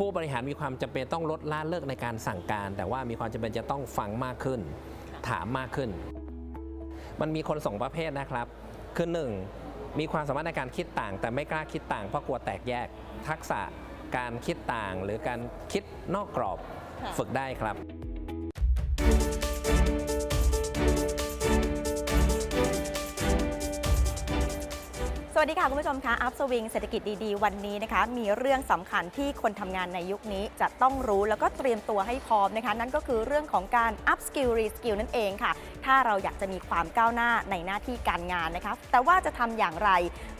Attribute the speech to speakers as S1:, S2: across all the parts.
S1: ผู้บริหารมีความจำเป็นต้องลดละเลิกในการสั่งการ แต่ว่ามีความจำเป็นจะต้องฟังมากขึ้น ถามมากขึ้น มันมีคนสองประเภทนะครับ คือหนึ่งมีความสามารถในการคิดต่าง แต่ไม่กล้าคิดต่างเพราะกลัวแตกแยก ทักษะการคิดต่างหรือการคิดนอกกรอบ
S2: ค่ะ
S1: ฝึกได้ครับ
S2: วัสดีค่ะ คุณผู้ชมคะอัพสวิงเศรษฐกิจดีๆ วันนี้นะคะ มีเรื่องสำคัญที่คนทำงานในยุคนี้จะต้องรู้แล้วก็เตรียมตัวให้พร้อมนะคะ นั่นก็คือเรื่องของการอัพสกิลรีสกิลนั่นเองค่ะ ถ้าเราอยากจะมีความก้าวหน้าในหน้าที่การงานนะคะ แต่ว่าจะทำอย่างไร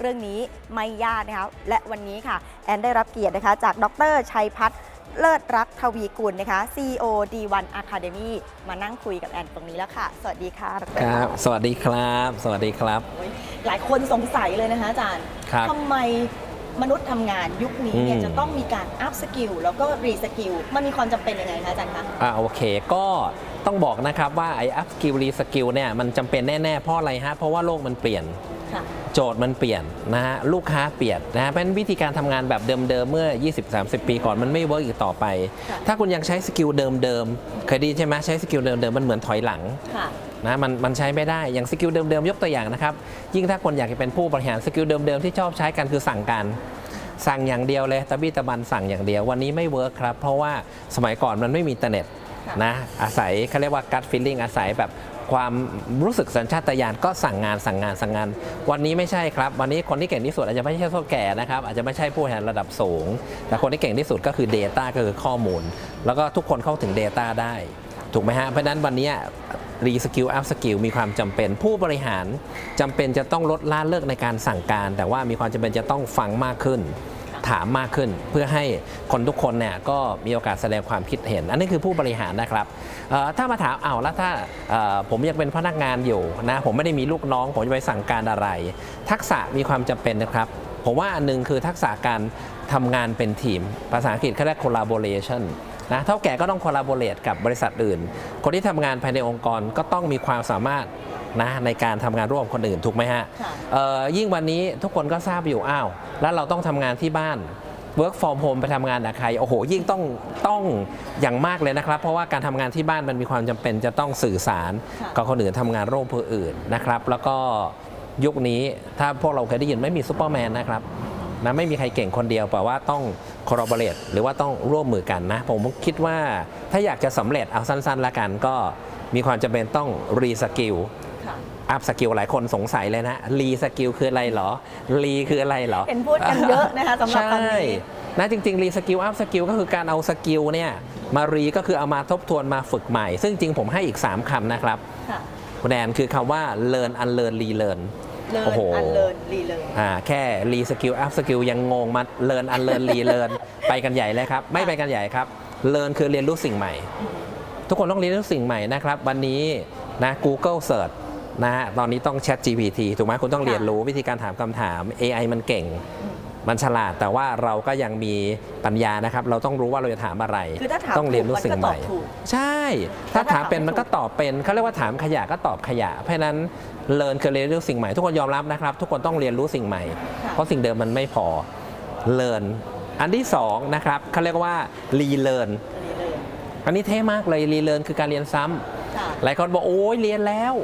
S2: เรื่องนี้ไม่ยากนะคะและวันนี้ค่ะ แอนได้รับเกียรตินะคะ จากดรชัยพัฒน์ เลิศรักทวีกุลนะคะ CEO D1 Academy มานั่งคุยกับแอนตรงนี้แล้วค่ะ สวัสดีค่ะด
S1: ครับ สวัสดีครับ สวัสดีครับ
S2: หลายคนสงสัยเลยนะคะอาจารย์
S1: ครับ
S2: ทำไมมนุษย์ทำงานยุคนี้เนี่ย
S1: อืม
S2: จะต้องมีการอัพสกิลแล้วก็รีสกิลมันมีความจำเป็นยังไงคะอาจารย์คะ
S1: อ่าโอเคก็ต้องบอกนะครับว่าไอ้ up skill re skill เนี่ยมันจำเป็นแน่ ๆ เพราะอะไรฮะเพราะว่าโลกมันเปลี่ยน
S2: ค่ะ
S1: โจทย์มันเปลี่ยนนะฮะลูกค้าเปลี่ยนนะฮะเพราะฉะนั้นวิธีการทำงานแบบเดิมๆเมื่อ 20-30 ปีก่อนมันไม่เวิร์กอีกต่อไป
S2: ค่ะ
S1: ถ้าคุณยังใช้สกิลเดิมๆเคยไดีใช่ไหมใช้สกิลเดิมๆมันเหมือนถอยหลัง
S2: ค่ะ
S1: นะมันมันใช้ไม่ได้อย่างสกิลเดิมๆยกตัวอย่างนะครับ ยิ่งถ้าคนอยากจะเป็นผู้บริหารสกิลเดิมๆที่ชอบใช้กันคือสั่งการสั่งอย่างเดียวเลยตะบี้ตะบันสั่งอย่างเดียววันนี้ไม่เวิร์คครับ เพราะว่าสมัยก่อนมันไม่มีอินเทอร์เน็ต
S2: ค่ะ
S1: นะอาศัยเขาเรียกว่า gut feeling อาศัยแบบ ความรู้สึกสัญชาตญาณก็สั่งงานสั่งงานสั่งงาน วันนี้ไม่ใช่ครับ วันนี้คนที่เก่งที่สุดอาจจะไม่ใช่คนแก่นะครับ อาจจะไม่ใช่ผู้บริหารระดับสูง แต่คนที่เก่งที่สุดก็คือ Data ก็คือข้อมูล แล้วก็ทุกคนเข้าถึง Data ได้ ถูกไหมฮะ เพราะนั้นวันนี้รีสกิลอัพสกิลมีความจำเป็น ผู้บริหารจำเป็นจะต้องลดละเลิกในการสั่งการ แต่ว่ามีความจำเป็นจะต้องฟังมากขึ้น ถามมากขึ้น เพื่อให้คนทุกคนเนี่ยก็มีโอกาสแสดงความคิดเห็น อันนี้คือผู้บริหารนะครับถ้ามาถามเอาแล้วถ้าเอ่อผมยังเป็นพนักงานอยู่นะผมไม่ได้มีลูกน้อง ผมจะไปสั่งการอะไร ทักษะมีความจำเป็นนะครับผมว่าอันหนึงคือทักษะการทำงานเป็นทีม ภาษาอังกฤษเขาเรียก collaboration นะเท่าแก่ก็ต้อง collaborate กับบริษัทอื่น คนที่ทำงานภายในองค์กรก็ต้องมีความสามารถ นะในการทำงานร่วมกับคนอื่นถูกไหมฮะ
S2: ค่ะ
S1: เอ่อยิ่งวันนี้ทุกคนก็ทราบอยู่อ้าว แล้วเราต้องทำงานที่บ้าน work from home ไปทำงานกับใครโอ้โห ยิ่งต้องต้องอย่างมากเลยนะครับ เพราะว่าการทำงานที่บ้านมันมีความจำเป็นจะต้องสื่อสาร
S2: ค่ะ
S1: กับคนอื่นทำงานร่วมผู้อื่นนะครับ แล้วก็ยุคนี้ถ้าพวกเราเคยได้ยินไม่มีซูเปอร์แมนนะครับนะไม่มีใครเก่งคนเดียวแต่ว่าต้อง collaborate หรือว่าต้องร่วมมือกันนะ ผมคิดว่าถ้าอยากจะสำเร็จเอาสั้นๆ ละกันก็มีความจำเป็นต้อง re skill
S2: ค่ะ
S1: อัพสกิลหลายคนสงสัยเลยนะรีสกิลคืออะไรเหรอรีคืออะไรเหรอ
S2: เห็นพูดกันเยอะนะคะสำหรับ
S1: ใช่
S2: คำนี้
S1: นะจริงๆรีสกิลอัพสกิลก็คือการเอาสกิลเนี่ยมารีก็คือเอามาทบทวนมาฝึกใหม่ ซึ่งจริงผมให้อีก 3คำนะครับ
S2: ค่ะ
S1: คุณแอนคือคำว่า learn unlearn relearn
S2: เลิ
S1: โอ้
S2: ร์
S1: โห
S2: นอันเลิร์นรีเลิร์น
S1: อ่าแค่รีสกิลอัพสกิลยังงงมา learn unlearn relearn ไปกันใหญ่เลยครับ ไม่ไปกันใหญ่ครับ learn คือเรียนรู้สิ่งใหม่ ทุกคนต้องเรียนรู้สิ่งใหม่นะครับ วันนี้นะ Google Search นะฮะตอนนี้ต้อง Chat GPT ถูกไหมคุณต้อง
S2: ค่ะ
S1: เรียนรู้วิธีการถามคำถาม AI มันเก่ง มันฉลาดแต่ว่าเราก็ยังมีปัญญานะครับ เราต้องรู้ว่าเราจะถามอะไร
S2: คือถ้าถาม
S1: ต้องเรียนรู้
S2: ถูก
S1: สิ่ง
S2: มันก็
S1: ใหม่
S2: ตอบถูก
S1: ใช่ ถ้า
S2: แต่ถ้า
S1: ถามเป็น
S2: ถามไม่
S1: มันก็
S2: ถูก
S1: ตอบเป็นเขาเรียกว่าถามขยะก็ตอบขยะ เพราะฉะนั้นเรียนคือเรียนรู้สิ่งใหม่ ทุกคนยอมรับนะครับ ทุกคนต้องเรียนรู้สิ่งใหม่
S2: ค่ะ
S1: เพราะสิ่งเดิมมันไม่พอเรียนอันที่สองนะครับเขาเรียกว่ารีเลิร์น
S2: รีเลิร์น
S1: อันนี้เท่มากเลยรีเลิร์นคือการเรียนซ้ำ
S2: ค่ะ
S1: หลายคนบอกโอ้ยเรียนแล้ว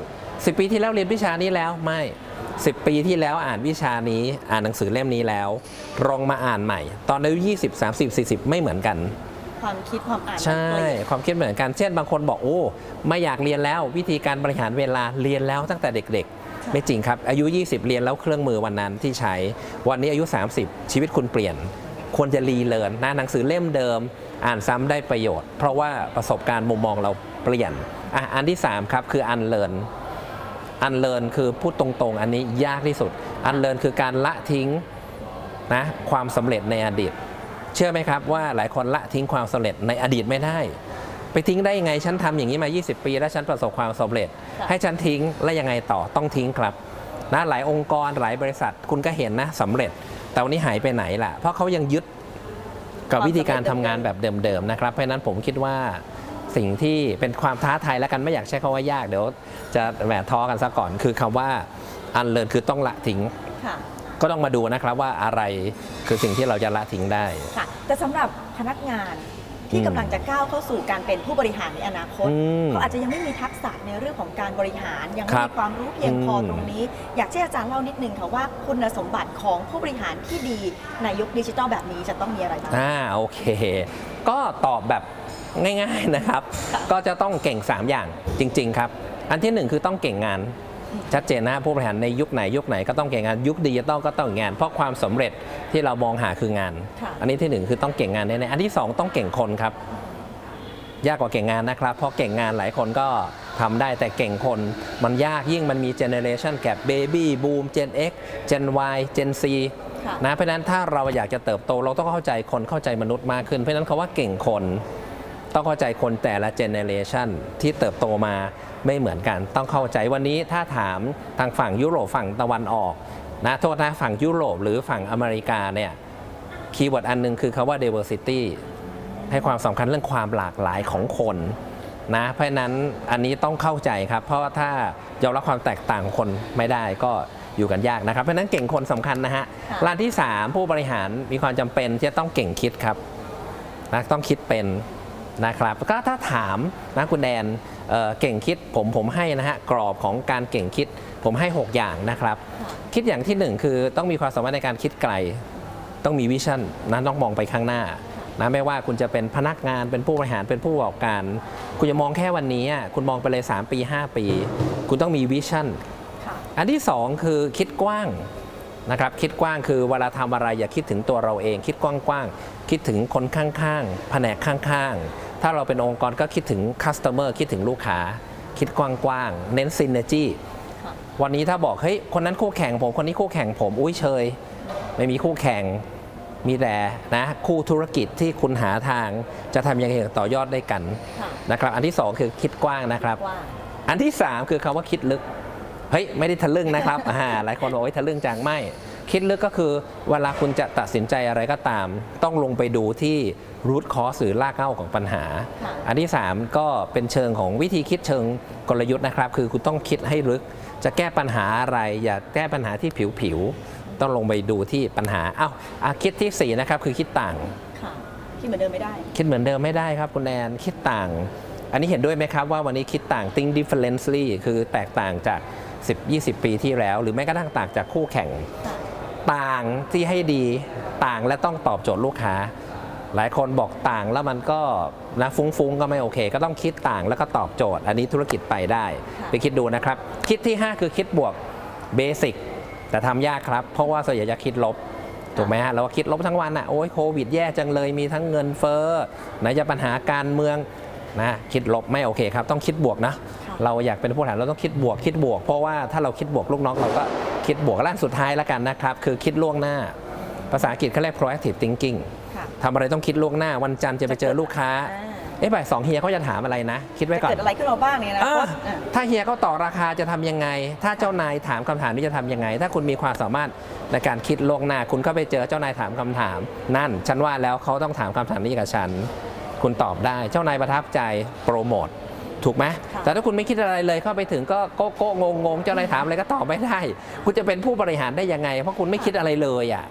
S1: 10 ปีที่แล้วเรียนวิชานี้แล้วไม่ 10 ปีที่แล้วอ่านวิชานี้อ่านหนังสือเล่มนี้แล้วลองมาอ่านใหม่ ตอนอายุ20 30 40 ไม่เหมือนกัน
S2: ความคิดความอ่าน
S1: ใช่
S2: มันเปลี่ยน
S1: ความคิดเหมือนกันเช่นบางคนบอกโอ้ไม่อยากเรียนแล้ววิธีการบริหารเวลาเรียนแล้วตั้งแต่เด็กๆ ไม่จริงครับ อายุ 20 เรียนแล้วเครื่องมือวันนั้นที่ใช้ วันนี้อายุ 30 ชีวิตคุณเปลี่ยน ควรจะรีเลิร์นนะหนังสือเล่มเดิม อ่านซ้ำได้ประโยชน์ เพราะว่าประสบการณ์มุมมองเราเปลี่ยนอะอันที่ 3 ครับ คืออันเลิร์น อันเลิร์นคือพูดตรงๆ อันนี้ยากที่สุด อันเลิร์นคือการละทิ้งนะความสำเร็จในอดีต เชื่อไหมครับว่าหลายคนละทิ้งความสำเร็จในอดีตไม่ได้ ไปทิ้งได้ยังไงฉันทำอย่างนี้มา 20 ปี แล้วฉันประสบความสำเร็จ
S2: ค่ะ
S1: ให้ฉันทิ้งแล้วยังไงต่อต้องทิ้งครับนะหลายองค์กรหลายบริษัทคุณก็เห็นนะสำเร็จ แต่วันนี้หายไปไหนล่ะ เพราะเขายังยึดกับวิธีการทำงานแบบเดิมๆนะครับเพราะฉะนั้นผมคิดว่า สิ่งที่เป็นความท้าทายแล้วกันไม่อยากใช้คำว่ายากเดี๋ยวจะแหมท้อกันซะก่อน คือคำว่าอันเลินคือต้องละทิ้ง
S2: ค่ะ
S1: ก็ต้องมาดูนะครับว่าอะไรคือสิ่งที่เราจะละทิ้งได้
S2: ค่ะแต่สำหรับพนักงานที่
S1: อืม
S2: กำลังจะก้าวเข้าสู่การเป็นผู้บริหารในอนาคต
S1: อืม
S2: เขาอาจจะยังไม่มีทักษะในเรื่องของการบริหารยัง
S1: ค
S2: ไม่
S1: รับ
S2: มีความรู้เพียงพออ
S1: ม
S2: ตรงนี้ อยากให้อาจารย์เล่านิดนึงค่ะว่าคุณสมบัติของผู้บริหารที่ดีในยุคดิจิทัลแบบนี้จะต้องมีอะไรบ้าง
S1: อ่าโอเค ก็ตอบแบบ ง่ายๆนะครับ
S2: ค่ะ
S1: ก็จะต้องเก่ง 3 อย่างจริง ๆ ครับ อันที่ 1 คือต้องเก่งงาน ชัดเจนนะผู้บริหารในยุคไหนยุคไหนก็ต้องเก่งงานยุคดิจิตอลก็ต้องงาน เพราะความสำเร็จที่เรามองหาคืองาน
S2: ค่ะ
S1: อันนี้ที่หนึ่งคือต้องเก่งงานแน่ๆอันที่สองต้องเก่งคนครับ ยากกว่าเก่งงานนะครับ เพราะเก่งงานหลายคนก็ทำได้แต่เก่งคนมันยากยิ่งมันมีเจเนเรชันแก b เบบี้บูมเจน X เจน Y เจน C
S2: ค่ะ
S1: นะเพราะฉะนั้นถ้าเราอยากจะเติบโตเราต้องเข้าใจคนเข้าใจมนุษย์มากขึ้น เพราะฉะนั้นคาว่าเก่งคน ต้องเข้าใจคนแต่ละเจเนเรชันที่เติบโตมาไม่เหมือนกัน ต้องเข้าใจวันนี้ถ้าถามทางฝั่งยุโรปฝั่งตะวันออกนะโทษนะฝั่งยุโรปหรือฝั่งอเมริกาเนี่ยคีย์เวิร์ดอันหนึงคือคาว่า diversity ให้ความสำคัญเรื่องความหลากหลายของคนนะเพราะฉะนั้นอันนี้ต้องเข้าใจครับ เพราะว่าถ้ายอมรับความแตกต่างของคนไม่ได้ก็อยู่กันยากนะครับ เพราะฉะนั้นเก่งคนสำคัญนะฮะ
S2: ค่ะ
S1: ร้านที่ 3 ผู้บริหารมีความจำเป็นที่จะต้องเก่งคิดครับนะต้องคิดเป็น นะครับก็ถ้าถามนะคุณแดนเอ่อเก่งคิดผมผมให้นะฮะกรอบของการเก่งคิดผมให้ 6 อย่างนะครับ
S2: ค่ะ
S1: คิดอย่างที่หนึ่งคือต้องมีความสามารถในการคิดไกล ต้องมีวิชั่นนะต้องมองไปข้างหน้านะไม่ว่าคุณจะเป็นพนักงานเป็นผู้บริหารเป็นผู้ประกอบการ คุณจะมองแค่วันนี้อะคุณมองไปเลย 3 ปี 5 ปี คุณต้องมีวิชั่น
S2: ค่ะ
S1: อันที่ 2 คือคิดกว้างนะครับคิดกว้างคือเวลาทำอะไรอย่าคิดถึงตัวเราเอง คิดกว้างๆคิดถึงคนข้างๆ แผนกข้างๆ ถ้าเราเป็นองค์กรก็คิดถึงคัสเตอร์คิดถึงลูกค้า คิดกว้างๆ เน้นซินเนจี
S2: ค่ะ
S1: วันนี้ถ้าบอกเฮ้ยคนนั้นคู่แข่งผมคนนี้คู่แข่งผม อุ้ยเชย ไม่มีคู่แข่งมีแต่นะคู่ธุรกิจที่คุณหาทางจะทำยังไงต่อยอดได้กัน
S2: ค่ะ
S1: นะครับ อันที่ 2 คือคิดกว้างนะครับ
S2: กว้าง
S1: อันที่ 3 คือคำว่าคิดลึกเฮ้ยไม่ได้ทะลึ่งนะครับอ่าหลายคนบอกว่าทะลึ่งจังไม่ คิดลึกก็คือเวลาคุณจะตัดสินใจอะไรก็ตาม ต้องลงไปดูที่รูทคอสหรือรากเหง้าของปัญหา
S2: ค่ะ
S1: อันที่ 3 ก็เป็นเชิงของวิธีคิดเชิงกลยุทธ์นะครับ คือคุณต้องคิดให้ลึก จะแก้ปัญหาอะไร อย่าแก้ปัญหาที่ผิวๆต้องลงไปดูที่ปัญหาเอ้าอะคิดที่4นะครับคือคิดต่าง
S2: ค่ะที่เหมือนเดิมไม่ได้
S1: คิดเหมือนเดิมไม่ได้ครับคุณแอนคิดต่าง อันนี้เห็นด้วยไหมครับว่าวันนี้คิดต่าง think differently คือแตกต่างจาก 10-20 ปีที่แล้ว หรือแม้กระทั่งต่างจากคู่แข่ง
S2: ค่ะ
S1: ต่างที่ให้ดีต่างและต้องตอบโจทย์ลูกค้า หลายคนบอกต่างแล้วมันก็นะฟุ้งๆ ก็ไม่โอเค ก็ต้องคิดต่างแล้วก็ตอบโจทย์ อันนี้ธุรกิจไปได้
S2: ค่ะ
S1: ไปคิดดูนะครับ คิดที่ 5 คือคิดบวกเบสิกแต่ทำยากครับ เพราะว่าส่วนใหญ่จะคิดลบถูกไหมฮะเราก็คิดลบทั้งวันอะโอ้ยโควิดแย่จังเลยมีทั้งเงินเฟ้อไหนจะปัญหาการเมืองนะคิดลบไม่โอเคครับ ต้องคิดบวกนะ
S2: ค่ะ
S1: เราอยากเป็นผู้บริหารเราต้องคิดบวกคิดบวก เพราะว่าถ้าเราคิดบวกลูกน้องเราก็คิดบวกและอันสุดท้ายแล้วกันนะครับ คือคิดล่วงหน้า ภาษาอังกฤษเขาเรียก proactive thinking
S2: ค่ะ
S1: ทำอะไรต้องคิดล่วงหน้า วันจันทร์จะไปเจอลูกค้า
S2: อ่า
S1: เอ๊ะบ่ายสองเฮียเขาจะถามอะไรนะ คิดไว้
S2: จะ
S1: ก่อน
S2: เกิดอะไรขึ้นมาบ้างเนี่ยนะ
S1: อ่า
S2: โค้ชอ่า
S1: ถ้าเฮียเขาต่อราคาจะทำยังไง ถ้าเจ้านายถามคำถามนี้จะทำยังไง ถ้าคุณมีความสามารถในการคิดล่วงหน้า คุณก็ไปเจอเจ้านายถามคำถาม นั่น ฉันว่าแล้วเขาต้องถามคำถามนี้กับฉัน คุณตอบได้ เจ้านายประทับใจโปรโมท ถูกไหม
S2: ค่ะ
S1: แต่ถ้าคุณไม่คิดอะไรเลยเข้าไปถึงก็โก้โก้งงงๆเจ้านายถามอะไรก็ตอบไม่ได้ คุณจะเป็นผู้บริหารได้ยังไง เพราะคุณไม่คิดอะไรเลยอะ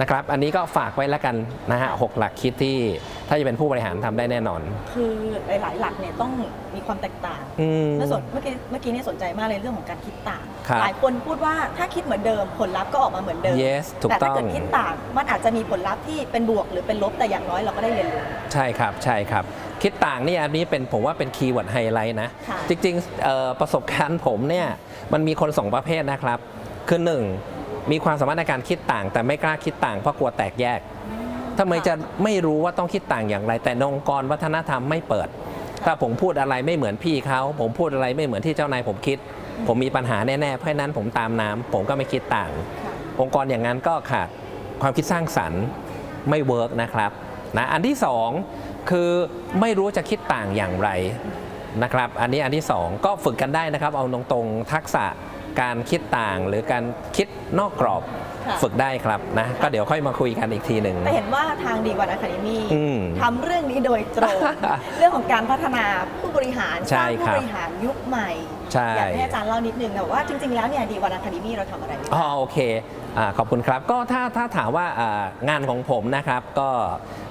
S1: นะครับ อันนี้ก็ฝากไว้แล้วกันนะฮะหกหลักคิดที่ถ้าจะเป็นผู้บริหารทำได้แน่นอน
S2: คือหลายๆหลักเนี่ยต้องมีความแตกต่าง
S1: อืม
S2: แล้วส่วนเมื่อกี้เมื่อกี้เนี่ยสนใจมากเลยเรื่องของการคิดต่าง
S1: ครับ
S2: หลายคนพูดว่าถ้าคิดเหมือนเดิมผลลัพธ์ก็ออกมาเหมือนเดิม
S1: yes ถูก
S2: แต่
S1: ต้
S2: ถ้า
S1: อง
S2: เกิดคิดต่างมันอาจจะมีผลลัพธ์ที่เป็นบวกหรือเป็นลบแต่อย่างน้อยเราก็ได้เรียนรู้
S1: ใช่ครับ ใช่ครับ คิดต่างนี่อันนี้เป็นผมว่าเป็นคีย์เวิร์ดไฮไลท์นะ
S2: ค่ะ
S1: จริงๆเอ่อประสบการณ์ผมเนี่ยมันมีคนสองประเภทนะครับ คือหนึ่งมีความสามารถในการคิดต่าง แต่ไม่กล้าคิดต่างเพราะกลัวแตกแยกทำไมจะไม่รู้ว่าต้องคิดต่างอย่างไร แต่ในองค์กรวัฒนธรรมไม่เปิด ถ้าผมพูดอะไรไม่เหมือนพี่เขาผมพูดอะไรไม่เหมือนที่เจ้านายผมคิด ผมมีปัญหาแน่ๆเพราะฉะนั้นผมตามน้ำผมก็ไม่คิดต่าง
S2: ค่ะ
S1: องค์กรอย่างนั้นก็ขาดความคิดสร้างสรรค์ไม่เวิร์กนะครับนะอันที่สอง คือไม่รู้จะคิดต่างอย่างไรนะครับ อันนี้อันที่สองก็ฝึกกันได้นะครับ เอาตรงๆทักษะการคิดต่างหรือการคิดนอกกรอบ
S2: ค่ะ
S1: ฝึกได้ครับนะ ก็เดี๋ยวค่อยมาคุยกันอีกทีหนึ่ง
S2: แต่เห็นว่าทางดีวันอะคาเดมี่
S1: อืม
S2: ทำเรื่องนี้โดยตรง เรื่องของการพัฒนาผู้บริหาร
S1: ใช่
S2: สร้าง
S1: ครั
S2: ผู้
S1: บ
S2: บริหารยุคใหม่
S1: ใช่
S2: อยากให้อาจารย์เล่านิดนึงนะว่าจริงๆแล้วเนี่ยดีวันอะคาเดมี่เราทำอะไรอยู่
S1: อ๋อโอเคอ่า ขอบคุณครับก็ถ้าถ้าถามว่าอ่างานของผมนะครับก็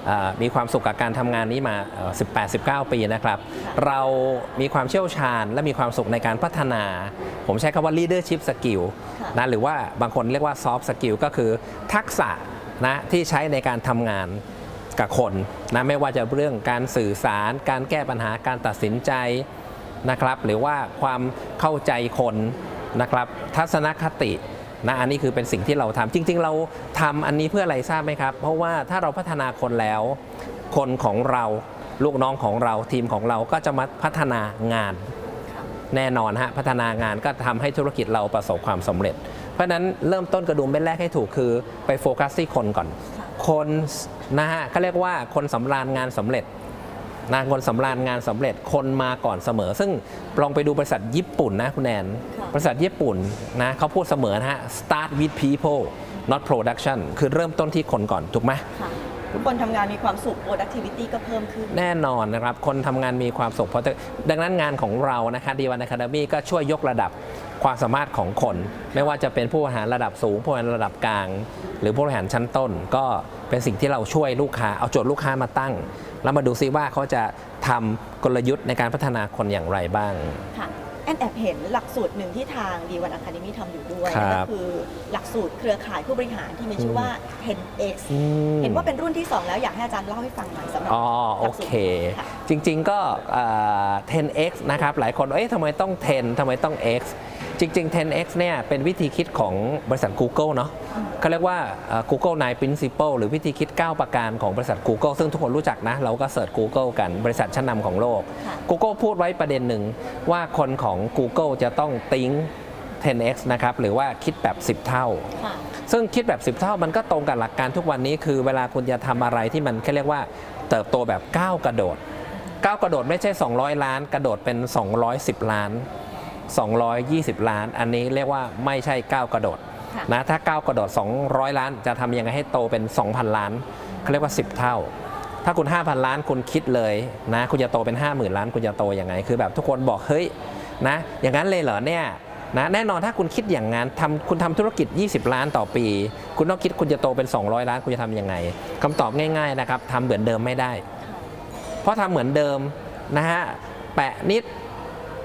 S1: อ่ามีความสุขกับการทำงานนี้มาเอ่อ18-19 ปีนะครับ เรามีความเชี่ยวชาญและมีความสุขในการพัฒนา ผมใช้คำว่า leadership skill
S2: ค่ะ
S1: นะหรือว่าบางคนเรียกว่า soft skill ก็คือทักษะนะที่ใช้ในการทำงานกับคนนะไม่ว่าจะเรื่องการสื่อสาร การแก้ปัญหาการตัดสินใจนะครับ หรือว่าความเข้าใจคนนะครับ ทัศนคติ นะอันนี้คือเป็นสิ่งที่เราทำจริง ๆ เราทำอันนี้เพื่ออะไรทราบไหมครับ เพราะว่าถ้าเราพัฒนาคนแล้ว คนของเราลูกน้องของเราทีมของเราก็จะมาพัฒนางานแน่นอนฮะพัฒนางานก็ทำให้ธุรกิจเราประสบความสำเร็จ เพราะนั้นเริ่มต้นกระดุมเม็ดแรกให้ถูกคือไปโฟกัสที่คนก่อน คนนะฮะเขาเรียกว่าคนสำราญงานสำเร็จ นะคนสำราญงานสำเร็จคนมาก่อนเสมอ ซึ่งลองไปดูบริษัทญี่ปุ่นนะคุณแอน
S2: ค่ะ
S1: บริษัทญี่ปุ่นนะเขาพูดเสมอนะฮะ start with people not production คือเริ่มต้นที่คนก่อน ถูกไหม
S2: ค่ะทุกคนทำงานมีความสุข productivity ก็เพิ่มขึ้น
S1: แน่นอนนะครับ คนทำงานมีความสุขเพราะดังนั้นงานของเรานะคะดีวันอะคาเดมี่ก็ช่วยยกระดับความสามารถของคน ไม่ว่าจะเป็นผู้บริหารระดับสูง ผู้บริหารระดับกลาง หรือผู้บริหารชั้นต้น ก็เป็นสิ่งที่เราช่วยลูกค้าเอาโจทย์ลูกค้ามาตั้ง แล้วมาดูซิว่าเขาจะทำกลยุทธ์ในการพัฒนาคนอย่างไรบ้าง
S2: ค่ะแอนแอบเห็นหลักสูตรหนึ่งที่ทาง D1 Academy ทำอยู่ด้วย
S1: ครั
S2: นั่น
S1: บ
S2: ก็คือหลักสูตรเครือข่ายผู้บริหารที่มีชื่อว่า 10x
S1: อืม
S2: เห็นว่าเป็นรุ่นที่ 2 แล้วอยากให้อาจารย์เล่าให้ฟังหน่อยสำหรั
S1: อ๋อ
S2: ห
S1: โอ
S2: ลักสูตร
S1: เค
S2: ค่ะ
S1: จริง ๆ ก็เอ่อ 10x นะครับ หลายคนเอ๊ะทำไมต้อง 10ทำไมต้อง x จริง ๆ 10x เนี่ยเป็นวิธีคิดของบริษัท Google เนาะเขาเรียกว่าเอ่อ Google Nine Principle หรือวิธีคิด 9 ประการของบริษัท Google ซึ่งทุกคนรู้จักนะ เราก็เสิร์ช Google กันบริษัทชั้นนำของโลก
S2: ค่ะ
S1: Google พูดไว้ประเด็นหนึ่งว่าคนของ Google จะต้องติ้ง 10x นะครับ หรือว่าคิดแบบ 10 เท่า
S2: ค่ะ
S1: ซึ่งคิดแบบ 10 เท่ามันก็ตรงกับหลักการทุกวันนี้คือเวลาคุณจะทำอะไรที่มันแค่เรียกว่าเติบโตแบบก้าวกระโดดก้าวกระโดดไม่ใช่ 200 ล้าน กระโดดเป็น 210 ล้าน 220 ล้าน อันนี้เรียกว่าไม่ใช่ก้าวกระโดด
S2: ค่ะ
S1: นะถ้าก้าวกระโดด 200 ล้าน จะทำยังไงให้โตเป็น 2,000 ล้านเขาเรียกว่า 10 เท่า ถ้าคุณ 5,000 ล้านคุณคิดเลยนะคุณจะโตเป็น 50,000 ล้านคุณจะโตยังไง คือแบบทุกคนบอกเฮ้ยนะอย่างนั้นเลยเหรอเนี่ยนะแน่นอนถ้าคุณคิดอย่างนั้นทำคุณทำธุรกิจ 20 ล้านต่อปี คุณต้องคิดคุณจะโตเป็น 200 ล้านคุณจะทำยังไงคำตอบง่าย ๆนะครับทำเหมือนเดิมไม่ได้ เพราะทำเหมือนเดิมนะฮะแปะนิด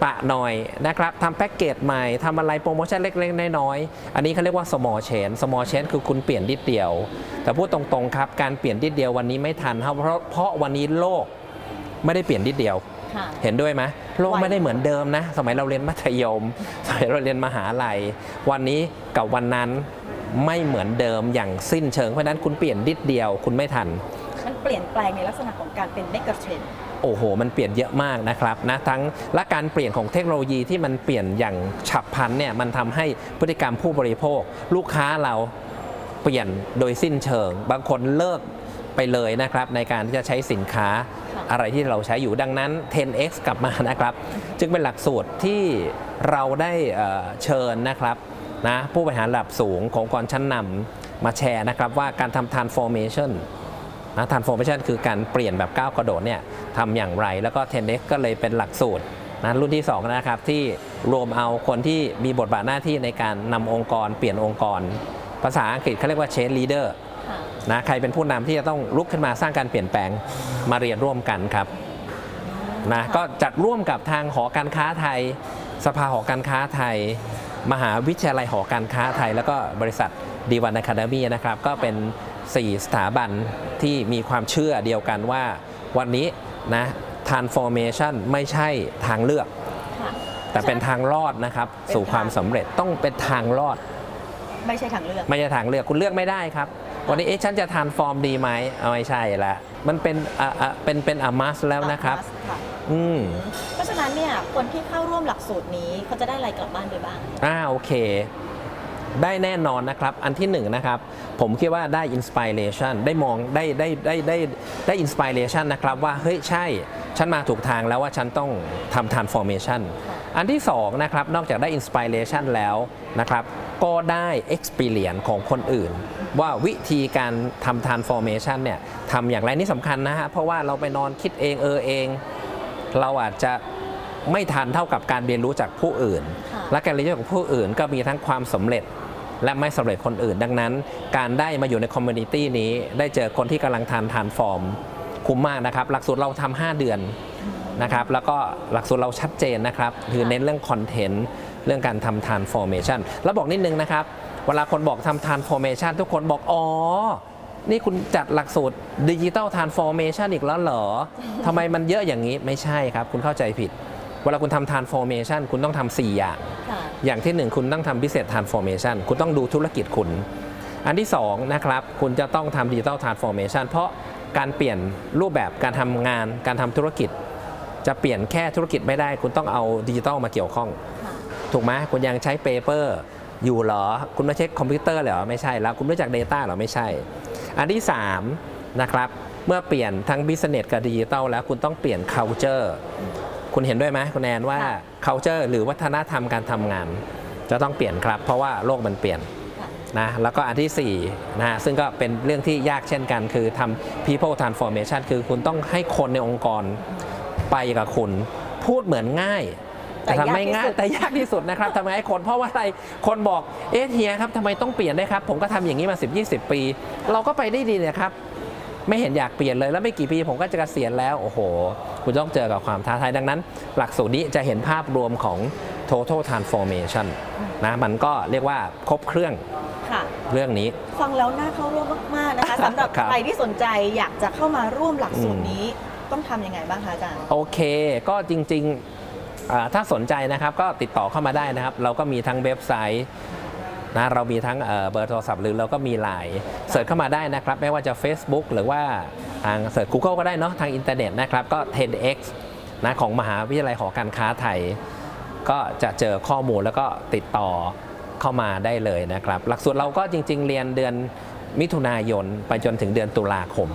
S1: ปะหน่อยนะครับทำแพ็กเกจใหม่ทำอะไรโปรโมชั่นเล็กๆ น้อยๆ อันนี้เขาเรียกว่า small change small change คือคุณเปลี่ยนนิดเดียว แต่พูดตรงๆครับ การเปลี่ยนนิดเดียววันนี้ไม่ทันครับเพราะเพราะวันนี้โลกไม่ได้เปลี่ยนนิดเดียว
S2: ค่ะ
S1: เห็นด้วยไหมโลก
S2: ไว
S1: ไม่ได้เหมือนเดิมนะ สมัยเราเรียนมัธยม สมัยเราเรียนมหาลัย วันนี้กับวันนั้นไม่เหมือนเดิมอย่างสิ้นเชิงเพราะฉะนั้นคุณเปลี่ยนนิดเดียวคุณไม่ทัน
S2: มันเปลี่ยนแปลงในลักษณะของการเป็น mega trend
S1: โอ้โห มันเปลี่ยนเยอะมากนะครับนะทั้งและการเปลี่ยนของเทคโนโลยีที่มันเปลี่ยนอย่างฉับพลันเนี่ยมันทำให้พฤติกรรมผู้บริโภค ลูกค้าเราเปลี่ยนโดยสิ้นเชิง บางคนเลิกไปเลยนะครับในการที่จะใช้สินค้าอะไรที่เราใช้อยู่ดังนั้น 10x กลับมานะครับ จึงเป็นหลักสูตรที่เราได้เอ่อเชิญนะครับนะผู้บริหารระดับสูงขององค์กรชั้นนำมาแชร์นะครับว่าการทำ transformation นะ transformation คือการเปลี่ยนแบบก้าวกระโดดเนี่ยทำอย่างไร แล้วก็ 10x ก็เลยเป็นหลักสูตรนะรุ่นที่2นะครับที่รวมเอาคนที่มีบทบาทหน้าที่ในการนำองค์กร เปลี่ยนองค์กร ภาษาอังกฤษเขาเรียกว่า change leader นะใครเป็นผู้นำที่จะต้องลุกขึ้นมาสร้างการเปลี่ยนแปลงมาเรียนร่วมกันครับนะก็จัดร่วมกับทางหอการค้าไทย สภาหอการค้าไทย มหาวิทยาลัยหอการค้าไทย แล้วก็บริษัทดีวันอะคาเดมีนะครับก็เป็น 4 สถาบันที่มีความเชื่อเดียวกันว่า วันนี้นะ transformation ไม่ใช่ทางเลือก
S2: ค่ะ
S1: แต่เป็นทางรอดนะครับ
S2: เป็น
S1: สู่ความ
S2: ทาง
S1: สำเร็จต้องเป็นทางรอด
S2: ไม่ใช่ทางเลือก
S1: ไม่ใช่ทางเลือกคุณเลือกไม่ได้ครับ วันนี้เอ๊ะฉันจะทานฟอร์มดีไหมเอาไม่ใช่ละมันเป็นอะอะเป็นเป็นอามัสแล้วนะครับ
S2: ค่ะ
S1: อืม
S2: เพราะฉะนั้นเนี่ยคนที่เข้าร่วมหลักสูตรนี้เขาจะได้อะไรกลับบ้านไปบ้าง
S1: อ่าโอเค ได้แน่นอนนะครับ อันที่หนึ่งนะครับ ผมคิดว่าได้อินสปิเรชันได้มองได้ได้ได้ได้ได้อินสปิเรชันนะครับว่าเฮ้ยใช่ ฉันมาถูกทางแล้วว่าฉันต้องทำ transformation อันที่สองนะครับนอกจากได้อินสปิเรชันแล้วนะครับก็ได้ experience ของคนอื่น ว่าวิธีการทำ transformation เนี่ยทำอย่างไรนี่สำคัญนะฮะเพราะว่าเราไปนอนคิดเองเออเอง เราอาจจะไม่ทันเท่ากับการเรียนรู้จากผู้อื่น และการเรียนรู้จากผู้อื่นก็มีทั้งความสำเร็จและไม่สำเร็จคนอื่น ดังนั้น การได้มาอยู่ในคอมมูนิตี้นี้ ได้เจอคนที่กำลังทานทานฟอร์ม คุ้มมากนะครับ หลักสูตรเราทำ5เดือนนะครับ แล้วก็หลักสูตรเราชัดเจนนะครับ คือเน้นเรื่องคอนเทนต์ เรื่องการทำ transformation แล้วบอกนิดนึงนะครับ เวลาคนบอกทำ transformation ทุกคนบอก อ๋อ นี่คุณจัดหลักสูตรดิจิ t a ล transformation อีกแล้วเหรอทำไมมันเยอะอย่างนี้ ไม่ใช่ครับ คุณเข้าใจผิด เวลาคุณทำ transformation คุณต้องทำ4อย่าง
S2: ค่ะ
S1: อย่างที่หนึ่งคุณต้องทำ business transformation คุณต้องดูธุรกิจคุณ อันที่สองนะครับคุณจะต้องทำ digital transformation เพราะการเปลี่ยนรูปแบบการทำงานการทำธุรกิจ จะเปลี่ยนแค่ธุรกิจไม่ได้ คุณต้องเอาดิจิทัลมาเกี่ยวข้อง
S2: ค่ะ
S1: ถูกไหมคุณยังใช้เปเปอร์อยู่เหรอ คุณไม่ใช้คอมพิวเตอร์เหรอ ไม่ใช่แล้ว คุณรู้จัก Data เหรอ ไม่ใช่ อันที่ 3 นะครับ เมื่อเปลี่ยนทั้ง Business กับดิจิทัลแล้วคุณต้องเปลี่ยน culture คุณเห็นด้วยไหมคุณแอนว่า
S2: ค่ะ
S1: culture หรือวัฒนธรรมการทำงาน จะต้องเปลี่ยนครับ เพราะว่าโลกมันเปลี่ยน
S2: ค่ะ
S1: นะแล้วก็อันที่4นะฮะซึ่งก็เป็นเรื่องที่ยากเช่นกัน คือทำ people transformation คือคุณต้องให้คนในองค์กรไปกับคุณ พูดเหมือนง่ายแต่ทำไม่ง่าย
S2: แต่ยากที่สุด
S1: แต่ยากที่สุดนะครับทำไงให้คนเพราะว่าอะไรคนบอกเอ๊ะเฮียครับทำไมต้องเปลี่ยนได้วยครับ ผมก็ทำอย่างนี้มา 10 20 ปี เราก็ไปได้ดีเลยครับ ไม่เห็นอยากเปลี่ยนเลยแล้วไม่กี่ปีผมก็จะเกษียณแล้วโอ้โห คุณต้องเจอกับความท้าทายดังนั้น หลักสูตรนี้จะเห็นภาพรวมของ total transformation นะมันก็เรียกว่าครบเครื่อง
S2: ค่ะ
S1: เรื่องนี้
S2: ฟังแล้วน่าเข้าร่วมมาก ๆ นะคะสำหรับ
S1: ครับ
S2: ใครที่สนใจอยากจะเข้ามาร่วมหลักสูตรนี้ต้องทำยังไงบ้างคะอาจารย์
S1: โอเค ก็จริงๆอ่าถ้าสนใจนะครับก็ติดต่อเข้ามาได้นะครับ เราก็มีทั้งเว็บไซต์ นะเรามีทั้งเบอร์โทรศัพท์หรือเราก็มีไลน์เสิร์ชเข้ามาได้นะครับ ไม่ว่าจะ Facebook หรือว่าทางเสิร์ช Google ก็ได้เนาะทางอินเทอร์เน็ตนะครับ ก็ 10x นะของมหาวิทยาลัยหอการค้าไทย ก็จะเจอข้อมูลแล้วก็ติดต่อเข้ามาได้เลยนะครับ หลักสูตรเราก็จริง ๆ เรียนเดือนมิถุนายนไปจนถึงเดือนตุลาคม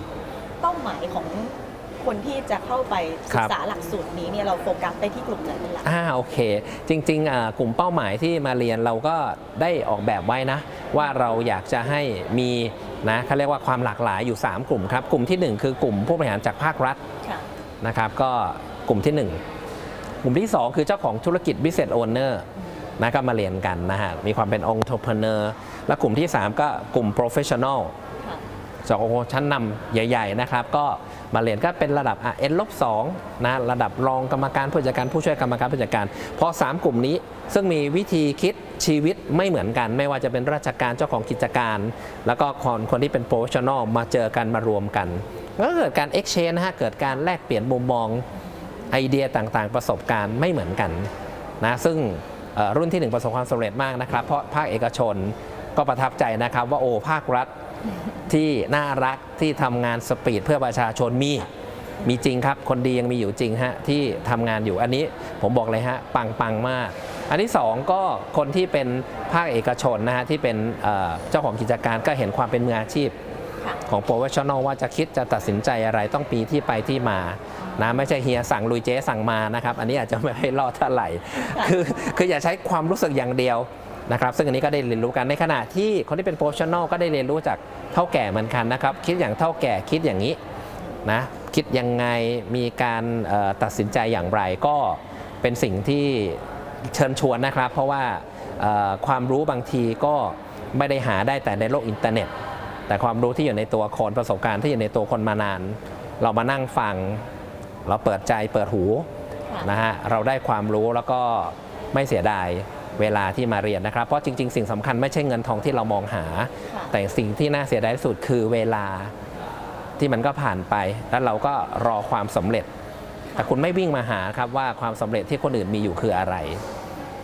S2: เป้าหมายของ คนที่จะเข้าไปศึกษาหลักสูตรนี้เนี่ยเราโฟกัสไปที่กลุ่มไหนเป็นหลัก
S1: อ่าโอเค จริงๆอ่ากลุ่มเป้าหมายที่มาเรียนเราก็ได้ออกแบบไว้นะ ว่าเราอยากจะให้มีนะเขาเรียกว่าความหลากหลายอยู่ 3 กลุ่มครับ กลุ่มทีหนึ่1 คือกลุ่มผู้บริหารจากภาครัฐ
S2: ค่ะ
S1: นะครับ ก็กลุ่มที่ 1 กลุ่มที่ 2 คือเจ้าของธุรกิจ business owner นะก็มาเรียนกันนะฮะมีความเป็น entrepreneur และกลุ่มที่ 3 ก็กลุ่ม professional
S2: ค่ะ
S1: จากโอ้ชั้นนำใหญ่ๆนะครับก็มาเรียนก็เป็นระดับอะ N ลบ2นะระดับรองกรรมการผู้จัดการผู้ช่วยกรรมการผู้จัดการพอ 3 กลุ่มนี้ ซึ่งมีวิธีคิดชีวิตไม่เหมือนกัน ไม่ว่าจะเป็นราชการเจ้าของกิจการ แล้วก็คนคนที่เป็นโปรเฟชชั่นอลมาเจอกันมารวมกันก็เกิดการ exchange นะฮะเกิดการแลกเปลี่ยนมุมมองไอเดียต่างๆ ประสบการณ์ไม่เหมือนกันนะซึ่งรุ่นที่หนึ่งประสบความสำเร็จมากนะครับ เพราะภาคเอกชนก็ประทับใจนะครับว่าโอ้ภาครัฐ ที่น่ารักที่ทำงานสปีดเพื่อประชาชนมีมีจริงครับคนดียังมีอยู่จริงฮะที่ทำงานอยู่อันนี้ผมบอกเลยฮะปังปังมาก อันที่สองก็คนที่เป็นภาคเอกชนนะฮะที่เป็นเอ่อเจ้าของกิจการก็เห็นความเป็นมืออาชีพ
S2: ค่ะ
S1: ของ professional ว่าจะคิดจะตัดสินใจอะไรต้องปีที่ไปที่มานะไม่ใช่เฮียสั่งลุยเจ๊สั่งมานะครับ อันนี้อาจจะไม่ให้รอดเท่าไหร่คือคืออย่าใช้ความรู้สึกอย่างเดียว นะครับซึ่งอันนี้ก็ได้เรียนรู้กันในขณะที่คนที่เป็น professional ก็ได้เรียนรู้จากเท่าแก่เหมือนกันนะครับ คิดอย่างเท่าแก่คิดอย่างนี้นะคิดยังไงมีการตัดสินใจอย่างไรก็เป็นสิ่งที่เชิญชวนนะครับ เพราะว่าความรู้บางทีก็ไม่ได้หาได้แต่ในโลกอินเทอร์เน็ต แต่ความรู้ที่อยู่ในตัวคนประสบการณ์ที่อยู่ในตัวคนมานาน เรามานั่งฟัง เราเปิดใจเปิดหูนะฮะเราได้ความรู้แล้วก็ไม่เสียดาย เวลาที่มาเรียนนะครับ เพราะจริง ๆ สิ่งสำคัญไม่ใช่เงินทองที่เรามองหา
S2: ค่ะ
S1: แต่สิ่งที่น่าเสียดายที่สุดคือเวลาที่มันก็ผ่านไป แล้วเราก็รอความสำเร็จ แต่คุณไม่วิ่งมาหาครับว่าความสำเร็จที่คนอื่นมีอยู่คืออะไร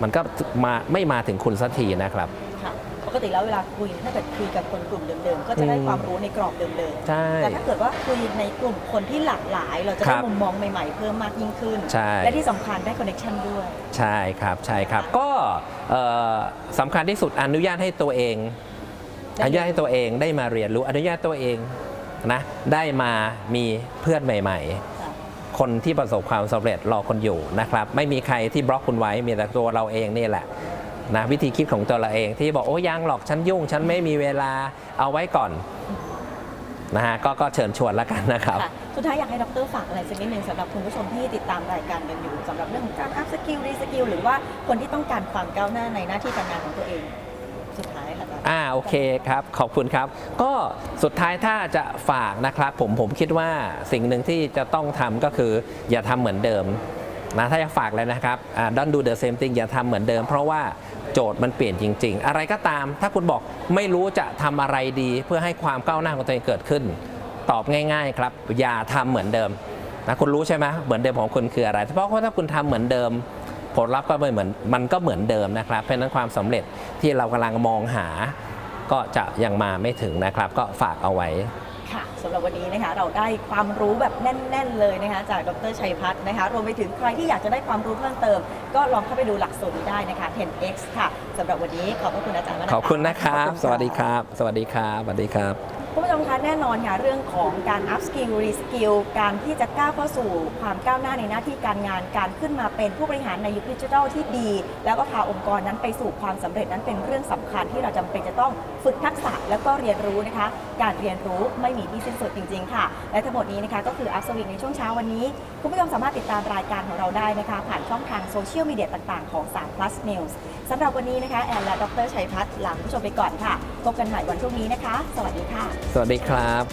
S1: มันก็มาไม่มาถึงคุณสักทีนะครับ
S2: ค่ะ ปกติแล้วเวลาคุยถ้าเกิดคุยกับคนกลุ่มเดิมๆ ก็จะได้
S1: อืม
S2: ความรู้ในกรอบเดิม
S1: ใช่
S2: ๆแต่ถ้าเกิดว่าคุยในกลุ่มคนที่หลากหลาย เราจะ
S1: ค
S2: ได้
S1: รับ
S2: มุมมองใหม่ๆ เพิ่มมากยิ่งขึ้น
S1: ใช่
S2: และที่สำคัญได้คอนเนคชันด้วย
S1: ใช่ครับ ใช่ครับ ก็เอ่อสำคัญที่สุดอนุญาตให้ตัวเอง
S2: ได้
S1: อนุญาตให้ตัวเองได้มาเรียนรู้ อนุญาตตัวเองนะ ได้มามีเพื่อนใหม่
S2: ค่ะ
S1: ๆคนที่ประสบความสำเร็จรอคนอยู่นะครับ ไม่มีใครที่บล็อกคุณไว้มีแต่ตัวเราเองนี่แหละ นะวิธีคิดของตัวเราเอง ที่บอกโอ้ยังหรอกฉันยุ่ง ฉันไม่มีเวลาเอาไว้ก่อนนะฮะก็ก็เชิญชวนแล้วกันนะครับ
S2: ค่ะสุดท้ายอยากให้ดรฝากอะไรสักนิดหนึ่งสำหรับคุณผู้ชมที่ติดตามรายการกันอยู่สำหรับเรื่องของการอัพสกิลรีสกิลหรือว่าคนที่ต้องการความก้าวหน้าในหน้าที่การงานของตัวเองสุดท้ายค่ะอาจารย์
S1: อ่าโอเคครับขอบคุณครับ ก็สุดท้ายถ้าจะฝากนะครับ ผมผมคิดว่าสิ่งหนึ่งที่จะต้องทำก็คือ อย่าทำเหมือนเดิม นะถ้าจะฝากเลยนะครับอ่า don't do the same thing อย่าทำเหมือนเดิม เพราะว่าโจทย์มันเปลี่ยนจริง ๆ อะไรก็ตาม ถ้าคุณบอกไม่รู้จะทำอะไรดี เพื่อให้ความก้าวหน้าของตัวเองเกิดขึ้น ตอบง่าย ๆ ครับ อย่าทำเหมือนเดิมนะคุณรู้ใช่ไหมเหมือนเดิมของคุณคืออะไร เพราะว่าถ้าคุณทำเหมือนเดิม ผลลัพธ์ก็ไม่เหมือนมันก็เหมือนเดิมนะครับ เพราะฉะนั้นความสำเร็จที่เรากำลังมองหา ก็จะยังมาไม่ถึงนะครับ ก็ฝากเอาไว้
S2: ค่ะสำหรับวันนี้นะคะเราได้ความรู้แบบแน่น ๆ เลยนะคะจากดรชัยพัฒน์นะคะรวมไปถึงใครที่อยากจะได้ความรู้เพิ่มเติม ก็ลองเข้าไปดูหลักสูตรนี้ได้นะคะ 10x ค่ะสำหรับวันนี้ขอบพระคุณอาจารย์มากนะะ
S1: ขอบคุณนะครับ
S2: ขอณ
S1: สวัสดีครับ สวัสดีครับ สวัสดีครับ
S2: คุณ ผู้ชมคะแน่นอนค่ะเรื่องของการ up skill re skill การที่จะก้าวเข้าสู่ความก้าวหน้าในหน้าที่การงาน การขึ้นมาเป็นผู้บริหารในยุคดิจิทัลที่ดี แล้วก็พาองค์กรนั้นไปสู่ความสำเร็จนั้นเป็นเรื่องสำคัญที่เราจำเป็นจะต้องฝึกทักษะแล้วก็เรียนรู้นะคะ การเรียนรู้ไม่มีที่สิ้นสุดจริง ๆ ค่ะ และทั้งหมดนี้นะคะก็คือ up swing ในช่วงเช้าวันนี้ คุณผู้ชมสามารถติดตามรายการของเราได้นะคะ ผ่านช่องทางโซเชียลมีเดียต่างๆของ3 plus news สำหรับวันนี้นะคะแอนและดรชัยพัฒน์ลาคุณผู้ชมไปก่อนค่ะพบกันใหม่วันพรุ่งนี้นะคะ สวัสดีค่ะ
S1: สวัสดีครับ